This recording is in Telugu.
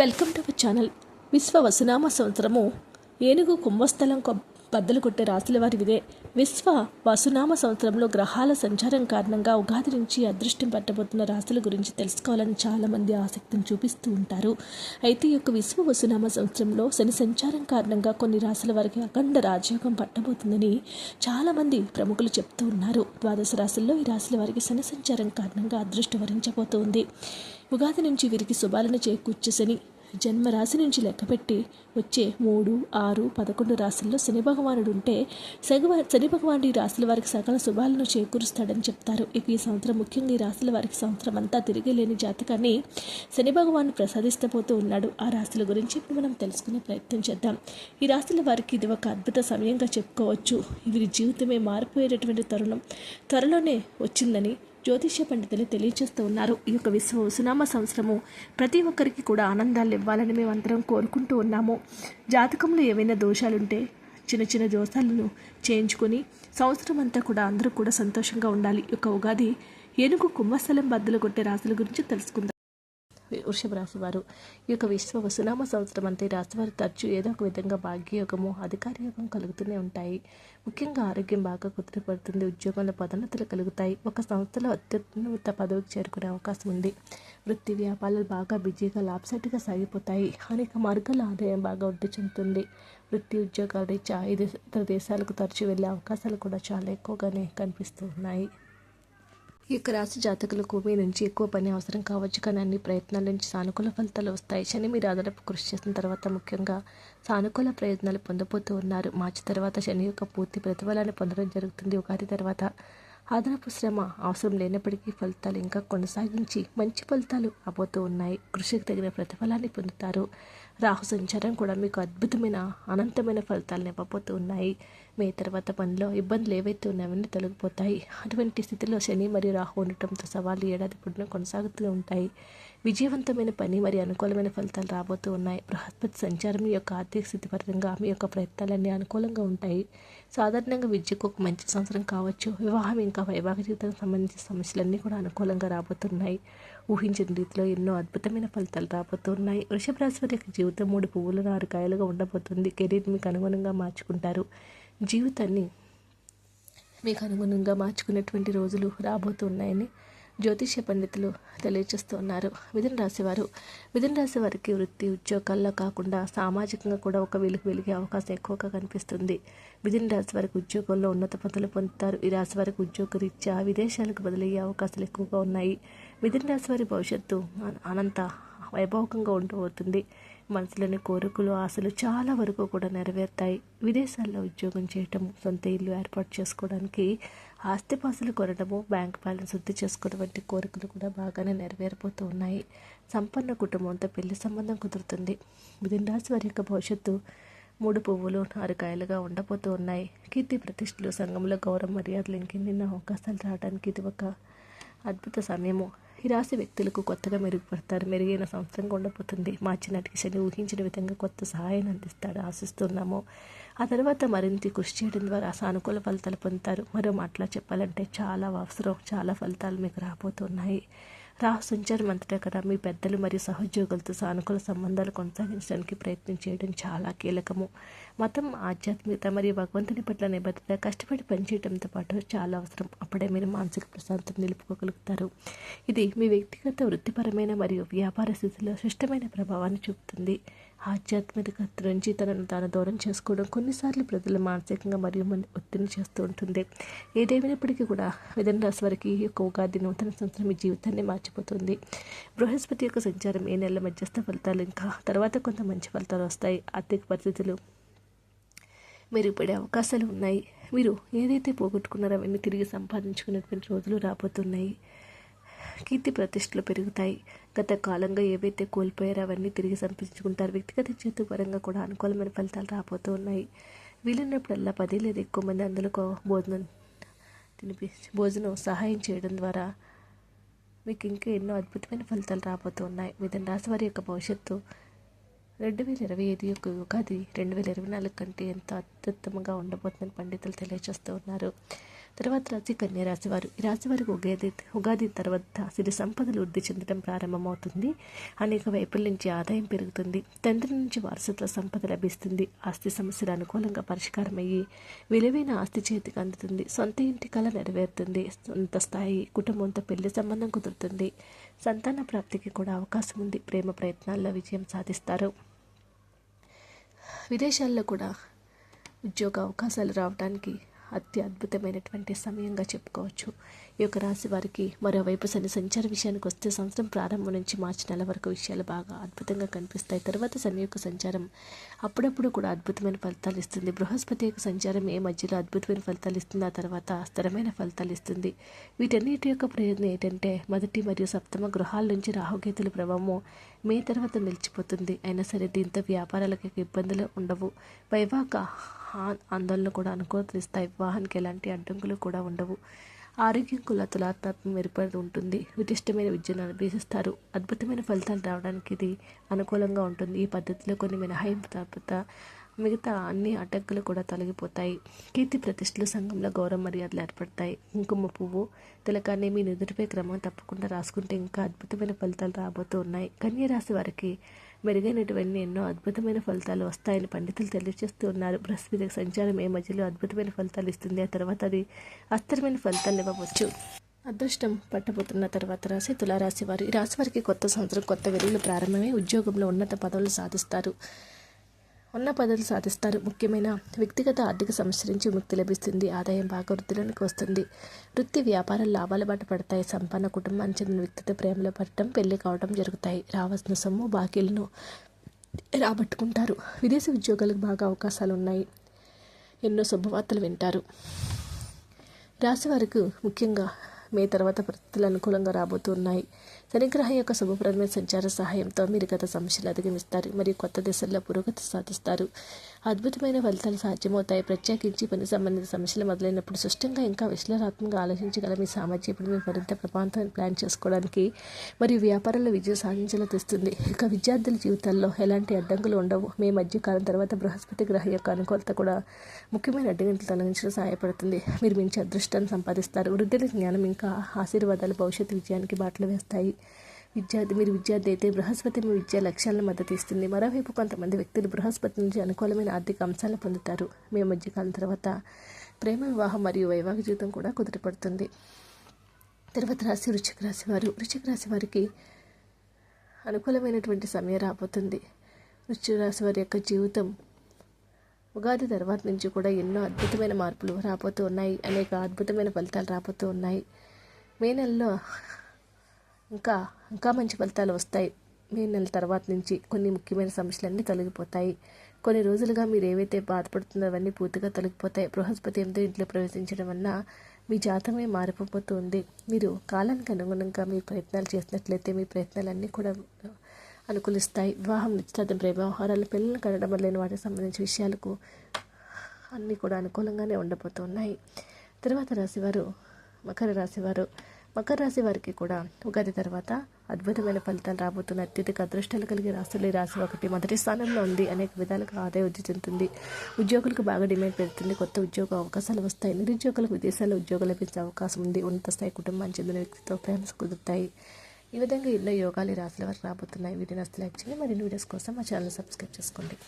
Welcome to our channel. విశ్వ వసునామ సంవత్సరము. ఏనుగు కుంభస్థలం బద్దలు కొట్టే రాశుల వారివిదే విశ్వ వసునామ సంవత్సరంలో గ్రహాల సంచారం కారణంగా ఉగాది నుంచి అదృష్టం పట్టబోతున్న రాశుల గురించి తెలుసుకోవాలని చాలామంది ఆసక్తిని చూపిస్తూ ఉంటారు. అయితే ఈ యొక్క విశ్వ వసునామ సంవత్సరంలో శని సంచారం కారణంగా కొన్ని రాశుల వారికి అఖండ రాజయోగం పట్టబోతుందని చాలామంది ప్రముఖులు చెప్తూ ఉన్నారు. ద్వాదశ రాశుల్లో ఈ రాశుల వారికి శని సంచారం కారణంగా అదృష్టం వరించబోతోంది. ఉగాది నుంచి వీరికి శుభాలను చేకూర్చే శని జన్మరాశి నుంచి లెక్కపెట్టి వచ్చే మూడు ఆరు పదకొండు రాశుల్లో శని భగవానుడు ఉంటే సగవ శని భగవానుడు ఈ రాశుల వారికి సకల శుభాలను చేకూరుస్తాడని చెప్తారు. ఇక ఈ సంవత్సరం ముఖ్యంగా ఈ రాశుల వారికి సంవత్సరం అంతా తిరిగి లేని జాతకాన్ని శని భగవాను ప్రసాదిస్తూ పోతూ ఉన్నాడు. ఆ రాశుల గురించి ఇప్పుడు మనం తెలుసుకునే ప్రయత్నం చేద్దాం. ఈ రాశుల వారికి ఇది ఒక అద్భుత సమయంగా చెప్పుకోవచ్చు. వీరి జీవితమే మారిపోయేటటువంటి తరుణం త్వరలోనే వచ్చిందని జ్యోతిష్య పండితులు తెలియజేస్తూ ఉన్నారు. ఈ యొక్క విశ్వ సునామ సంవత్సరము ప్రతి ఒక్కరికి కూడా ఆనందాలు ఇవ్వాలని మేమందరం కోరుకుంటూ ఉన్నాము. జాతకంలో ఏవైనా దోషాలుంటే చిన్న చిన్న దోషాలను చేయించుకొని సంవత్సరం అంతా కూడా అందరూ కూడా సంతోషంగా ఉండాలి. ఈ యొక్క ఉగాది ఏనుగు కుంభస్థలం బద్దలు కొట్టే రాసుల గురించి తెలుసుకుందాం. వృషభ రాశి వారు ఈ యొక్క విశ్వ వసునామ సంవత్సరం అంటే ఈ తరచు ఏదో ఒక విధంగా భాగ్యయోగము అధికార యోగం కలుగుతూనే ఉంటాయి. ముఖ్యంగా ఆరోగ్యం బాగా కుదిరిపడుతుంది ఉద్యోగంలో పదోన్నతులు కలుగుతాయి. ఒక సంస్థలో అత్యున్నత పదవికి చేరుకునే అవకాశం ఉంది. వృత్తి వ్యాపారాలు బాగా బిజీగా లాభసాటిగా సాగిపోతాయి. అనేక మార్గాల ఆదాయం బాగా వృద్ధి చెందుతుంది. వృత్తి ఉద్యోగాలు రీత్యా ఐదు ఇతర దేశాలకు తరచూ వెళ్ళే అవకాశాలు కూడా చాలా ఎక్కువగానే కనిపిస్తూ ఉన్నాయి. ఈ యొక్క రాశి జాతకులకు మీ నుంచి ఎక్కువ పని అవసరం కావచ్చు కానీ అన్ని ప్రయత్నాల నుంచి సానుకూల ఫలితాలు వస్తాయి. శని మీరు అదనపు కృషి చేసిన తర్వాత ముఖ్యంగా సానుకూల ప్రయోజనాలు పొందబోతూ ఉన్నారు. మార్చి తర్వాత శని యొక్క పూర్తి ప్రతిఫలాన్ని పొందడం జరుగుతుంది. ఉగాది తర్వాత అదనపు శ్రమ అవసరం లేనప్పటికీ ఫలితాలు ఇంకా కొనసాగించి మంచి ఫలితాలు రాబోతూ ఉన్నాయి. కృషికి తగిన ప్రతిఫలాన్ని పొందుతారు. రాహు సంచారం కూడా మీకు అద్భుతమైన అనంతమైన ఫలితాలను ఇవ్వబోతూ ఉన్నాయి. మీ తర్వాత పనిలో ఇబ్బందులు ఏవైతే ఉన్నాయని తొలగిపోతాయి. అటువంటి స్థితిలో శని మరియు రాహు ఉండటంతో సవాళ్ళు ఏడాది పొడిన కొనసాగుతూ ఉంటాయి. విజయవంతమైన పని మరియు అనుకూలమైన ఫలితాలు రాబోతూ ఉన్నాయి. బృహస్పతి సంచారం మీ యొక్క ఆర్థిక స్థితి పరంగా మీ యొక్క ప్రయత్నాలన్నీ అనుకూలంగా ఉంటాయి. సాధారణంగా విద్యకు ఒక మంచి సంవత్సరం కావచ్చు. వివాహం ఇంకా వైవాహిక జీవితానికి సంబంధించిన సమస్యలన్నీ కూడా అనుకూలంగా రాబోతున్నాయి. ఊహించిన రీతిలో ఎన్నో అద్భుతమైన ఫలితాలు రాబోతున్నాయి. వృషభ రాశి వారి యొక్క జీవితం మూడు పువ్వులు ఆరు కాయలుగా ఉండబోతుంది. కెరీర్ మీకు అనుగుణంగా మార్చుకుంటారు. జీవితాన్ని మీకు అనుగుణంగా మార్చుకునేటువంటి రోజులు రాబోతున్నాయని జ్యోతిష్య పండితులు తెలియజేస్తూ ఉన్నారు. మిథున రాశి వారు మిథున రాశి వారికి వృత్తి ఉద్యోగాల్లో కాకుండా సామాజికంగా కూడా ఒక వెలుగు వెలిగే అవకాశం ఎక్కువగా కనిపిస్తుంది. మిథున రాశి వారికి ఉద్యోగంలో ఉన్నత పదవులు పొందుతారు. ఈ రాశి వారికి ఉద్యోగ రీత్యా విదేశాలకు బదిలయ్యే అవకాశాలు ఎక్కువగా ఉన్నాయి. మిథున రాశి వారి భవిష్యత్తు అనంత వైభవకంగా ఉండబోతుంది మనసులోని కోరికలు ఆశలు చాలా వరకు కూడా నెరవేరుతాయి. విదేశాల్లో ఉద్యోగం చేయటం సొంత ఇల్లు ఏర్పాటు చేసుకోవడానికి ఆస్తిపాస్తులు కొనడము బ్యాంక్ బ్యాలెన్స్ వృద్ధి చేసుకోవడం వంటి కోరికలు కూడా బాగానే నెరవేరిపోతూ ఉన్నాయి. సంపన్న కుటుంబంతో పెళ్ళి సంబంధం కుదురుతుంది. మిథున రాశి వారి యొక్క భవిష్యత్తు మూడు పువ్వులు ఆరు కాయలుగా ఉండబోతూ ఉన్నాయి. కీర్తి ప్రతిష్టలు సంఘంలో గౌరవ మర్యాదలు ఇంకెన్నెన్నో అవకాశాలు రావడానికి ఇది ఒక అద్భుత సమయము. ఈ రాశి వ్యక్తులకు కొత్తగా మెరుగుపడతారు. మెరుగైన సంవత్సరంగా ఉండబోతుంది మార్చి నాటికి శని ఊహించిన విధంగా కొత్త సహాయాన్ని అందిస్తాడు ఆశిస్తున్నాము. ఆ తర్వాత మరింత కృషి చేయడం ద్వారా సానుకూల ఫలితాలు పొందుతారు. మరో మాటలో చెప్పాలంటే చాలా అవసరం చాలా ఫలితాలు మీకు రాబోతున్నాయి. రాహు సంచారం అంతటా కదా. మీ పెద్దలు మరియు సహోద్యోగులతో సానుకూల సంబంధాలు కొనసాగించడానికి ప్రయత్నం చేయడం చాలా కీలకము. మతం ఆధ్యాత్మికత మరియు భగవంతుని పట్ల నిబద్ధత కష్టపడి పనిచేయడంతో పాటు చాలా అవసరం. అప్పుడే మీరు మానసిక ప్రశాంతం నిలుపుకోగలుగుతారు. ఇది మీ వ్యక్తిగత వృత్తిపరమైన మరియు వ్యాపార స్థితిలో సుష్టమైన ప్రభావాన్ని చూపుతుంది. ఆధ్యాత్మికత నుంచి తనను తాను దూరం చేసుకోవడం కొన్నిసార్లు ప్రజలు మానసికంగా మరియు మన- ఒత్తిడిని చేస్తూ ఉంటుంది. ఏదేమైనప్పటికీ కూడా మిథున రాశి వారికి యొక్క ఉగాది నూతన సంవత్సరం ఈ జీవితాన్ని మార్చిపోతుంది. బృహస్పతి యొక్క సంచారం ఈ నెల మధ్యస్థ ఫలితాలు ఇంకా తర్వాత కొంత మంచి ఫలితాలు వస్తాయి. ఆర్థిక పరిస్థితులు మెరుగుపడే అవకాశాలు ఉన్నాయి. మీరు ఏదైతే పోగొట్టుకున్నారో అవన్నీ తిరిగి సంపాదించుకునేటువంటి రోజులు రాబోతున్నాయి. కీర్తి ప్రతిష్టలు పెరుగుతాయి. గత కాలంగా ఏవైతే కోల్పోయారో అవన్నీ తిరిగి సంపించుకుంటారు వ్యక్తిగత జీవిత పరంగా కూడా అనుకూలమైన ఫలితాలు రాబోతూ ఉన్నాయి. వీలున్నప్పుడల్లా పది లేదా ఎక్కువ మంది అందులో భోజనం తినిపి భోజనం సహాయం చేయడం ద్వారా మీకు ఇంకా ఎన్నో అద్భుతమైన ఫలితాలు రాబోతూ ఉన్నాయి. మిథున రాశి వారి యొక్క భవిష్యత్తు రెండు వేల ఇరవై ఐదు యొక్క ఉగాది రెండు వేల ఇరవై నాలుగు కంటే ఎంతో అత్యుత్తమంగా ఉండబోతుందని పండితులు తెలియజేస్తూ ఉన్నారు. తర్వాత రాశి కన్య రాశి వారు. ఈ రాశి వారికి ఉగాది ఉగాది తర్వాత సిరి సంపదలు వృద్ధి చెందడం ప్రారంభమవుతుంది. అనేక వైపుల నుంచి ఆదాయం పెరుగుతుంది. తండ్రి నుంచి వారసత్వ సంపద లభిస్తుంది. ఆస్తి సమస్యలు అనుకూలంగా పరిష్కారం అయ్యి విలువైన ఆస్తి చేతికి అందుతుంది. సొంత ఇంటి కళ నెరవేరుతుంది. సొంత స్థాయి కుటుంబంతో పెళ్ళి సంబంధం కుదురుతుంది. సంతాన ప్రాప్తికి కూడా అవకాశం ఉంది. ప్రేమ ప్రయత్నాల్లో విజయం సాధిస్తారు. విదేశాల్లో కూడా ఉద్యోగ అవకాశాలు రావడానికి అతి అద్భుతమైనటువంటి సమయంగా చెప్పుకోవచ్చు. ఈ యొక్క రాశి వారికి మరోవైపు శని సంచార విషయానికి వస్తే సంవత్సరం ప్రారంభం నుంచి మార్చి నెల వరకు విషయాలు బాగా అద్భుతంగా కనిపిస్తాయి. తర్వాత శని యొక్క సంచారం అప్పుడప్పుడు కూడా అద్భుతమైన ఫలితాలు ఇస్తుంది. బృహస్పతి యొక్క సంచారం ఏ మధ్యలో అద్భుతమైన ఫలితాలు ఇస్తుంది ఆ తర్వాత స్థిరమైన ఫలితాలు ఇస్తుంది. వీటన్నిటి యొక్క ప్రయోజనం ఏంటంటే మొదటి మరియు సప్తమ గృహాల నుంచి రాహుకేతుల ప్రభావం మే తర్వాత నిలిచిపోతుంది. అయినా సరే దీంతో వ్యాపారాలకు ఇబ్బందులు ఉండవు. వైవాక ఆందోళన కూడా అనుకూలిస్తాయి వివాహానికి ఎలాంటి అడ్డంకులు కూడా ఉండవు. ఆరోగ్యం కుల తులాత్మకం ఏర్పడి ఉంటుంది. విశిష్టమైన విద్యను అభ్యసిస్తారు. అద్భుతమైన ఫలితాలు రావడానికి ఇది అనుకూలంగా ఉంటుంది. ఈ పద్ధతిలో కొన్ని మినహాయింపు తప్పత మిగతా అన్ని అడ్డంకులు కూడా తొలగిపోతాయి. కీర్తి ప్రతిష్టలు సంఘంలో గౌరవ మర్యాదలు ఏర్పడతాయి. కుంకుమ పువ్వు తిలకాన్ని మీ నిధుడిపై క్రమం తప్పకుండా రాసుకుంటే ఇంకా అద్భుతమైన ఫలితాలు రాబోతూ ఉన్నాయి. కన్యరాశి వారికి మెరుగైనటువంటి ఎన్నో అద్భుతమైన ఫలితాలు వస్తాయని పండితులు తెలియజేస్తూ ఉన్నారు. బృహస్పతి సంచారం ఏ మధ్యలో అద్భుతమైన ఫలితాలు ఇస్తుంది? ఆ తర్వాత అది అస్థిరమైన ఫలితాలు ఇవ్వవచ్చు. అదృష్టం పట్టబోతున్న తర్వాత రాశి తులారాశి వారు. ఈ రాశి వారికి కొత్త సంవత్సరం కొత్త వెలుగులు ప్రారంభమై ఉద్యోగంలో ఉన్నత పదవులు సాధిస్తారు. ఉన్న పదవులు సాధిస్తారు. ముఖ్యమైన వ్యక్తిగత ఆర్థిక సమస్య నుంచి ముక్తి లభిస్తుంది. ఆదాయం బాగా వృద్ధిలోనికి వస్తుంది. వృత్తి వ్యాపార లాభాల బాట పడతాయి. సంపన్న కుటుంబానికి చెందిన వ్యక్తితో ప్రేమలో పడటం పెళ్ళి కావడం జరుగుతాయి. రావాల్సిన సొమ్ము బాకీలను రాబట్టుకుంటారు. విదేశీ ఉద్యోగాలకు బాగా అవకాశాలు ఉన్నాయి. ఎన్నో శుభవార్తలు వింటారు. రాశి వారికి ముఖ్యంగా మే తర్వాత పరిస్థితులు అనుకూలంగా రాబోతున్నాయి. శనిగ్రహం యొక్క శుభప్రదమైన సంచార సహాయంతో మీరు గత సమస్యలు అధిగమిస్తారు మరియు కొత్త దిశల్లో పురోగతి సాధిస్తారు. అద్భుతమైన ఫలితాలు సాధ్యమవుతాయి. ప్రత్యేకించి పని సంబంధిత సమస్యలు మొదలైనప్పుడు స్పష్టంగా ఇంకా విశ్లేషణాత్మకంగా ఆలోచించగల మీ సామర్థ్యం ఇప్పుడు మీరు మరింత ప్రభావంతం ప్లాన్ చేసుకోవడానికి మరియు వ్యాపారంలో విజయం సాధించేలా తెస్తుంది. ఇక విద్యార్థుల జీవితాల్లో ఎలాంటి అడ్డంకులు ఉండవు. మే మధ్యకాలం తర్వాత బృహస్పతి గ్రహం యొక్క అనుకూలత కూడా ముఖ్యమైన అడ్డంకులు తొలగించడం సహాయపడుతుంది. మీరు మించి అదృష్టాన్ని సంపాదిస్తారు. వృద్ధుల జ్ఞానం ఇంకా ఆశీర్వాదాలు భవిష్యత్తు విజయానికి బాటలు వేస్తాయి. విద్యార్థి మీరు విద్యార్థి అయితే బృహస్పతి మీ విద్యా లక్ష్యాలను మద్దతు ఇస్తుంది. మరోవైపు కొంతమంది వ్యక్తులు బృహస్పతి నుంచి అనుకూలమైన ఆర్థిక అంశాలను పొందుతారు. మీ మధ్యకాలం తర్వాత ప్రేమ వివాహం మరియు వైవాహిక జీవితం కూడా కుదిరిపడుతుంది తర్వాత రాశి వృశ్చిక రాశి వారు. వృశ్చిక రాశి వారికి అనుకూలమైనటువంటి సమయం రాబోతుంది. వృశ్చిక రాశి వారి యొక్క జీవితం ఉగాది తర్వాత నుంచి కూడా ఎన్నో అద్భుతమైన మార్పులు రాబోతూ ఉన్నాయి. అనేక అద్భుతమైన ఫలితాలు రాబోతూ ఉన్నాయి. మే నెలలో ఇంకా ఇంకా మంచి ఫలితాలు వస్తాయి. మీ నెల తర్వాత నుంచి కొన్ని ముఖ్యమైన సమస్యలన్నీ తొలగిపోతాయి. కొన్ని రోజులుగా మీరు ఏవైతే బాధపడుతున్నారో అవన్నీ పూర్తిగా తొలగిపోతాయి. బృహస్పతి ఎంతో ఇంట్లో ప్రవేశించడం వల్ల మీ జాతమే మారిపోతుంది మీరు కాలానికి అనుగుణంగా మీ ప్రయత్నాలు చేసినట్లయితే మీ ప్రయత్నాలన్నీ కూడా అనుకూలిస్తాయి. వివాహం నిశ్చితార్థం ప్రేమ వ్యవహారాలు పిల్లలను కనడం లేని వాటికి సంబంధించిన విషయాలకు అన్నీ కూడా అనుకూలంగానే ఉండబోతున్నాయి. తర్వాత రాశివారు మకర రాశివారు మకర రాశి వారికి కూడా ఉగాది తర్వాత అద్భుతమైన ఫలితాలు రాబోతున్న అత్యధిక అదృష్టాలు కలిగే రాశులు ఈ రాశి ఒకటి. మొదటి స్థానంలో ఉంది. అనేక విధాలుగా ఆదాయ వృద్ధి చెందుతుంది. ఉద్యోగులకు బాగా డిమాండ్ పెరుగుతుంది. కొత్త ఉద్యోగ అవకాశాలు వస్తాయి. నిరుద్యోగులకు విదేశాల్లో ఉద్యోగం లభించే అవకాశం ఉంది. ఉన్నత స్థాయి కుటుంబానికి చెందిన వ్యక్తితో ప్రేమ కుదురుతాయి. ఈ విధంగా ఎన్నో యోగాలు ఈ రాశుల వరకు రాబోతున్నాయి. వీడియో నస్తే లైక్ చేయండి. మరిన్ని వీడియోస్ కోసం మా ఛానల్ సబ్స్క్రైబ్ చేసుకోండి.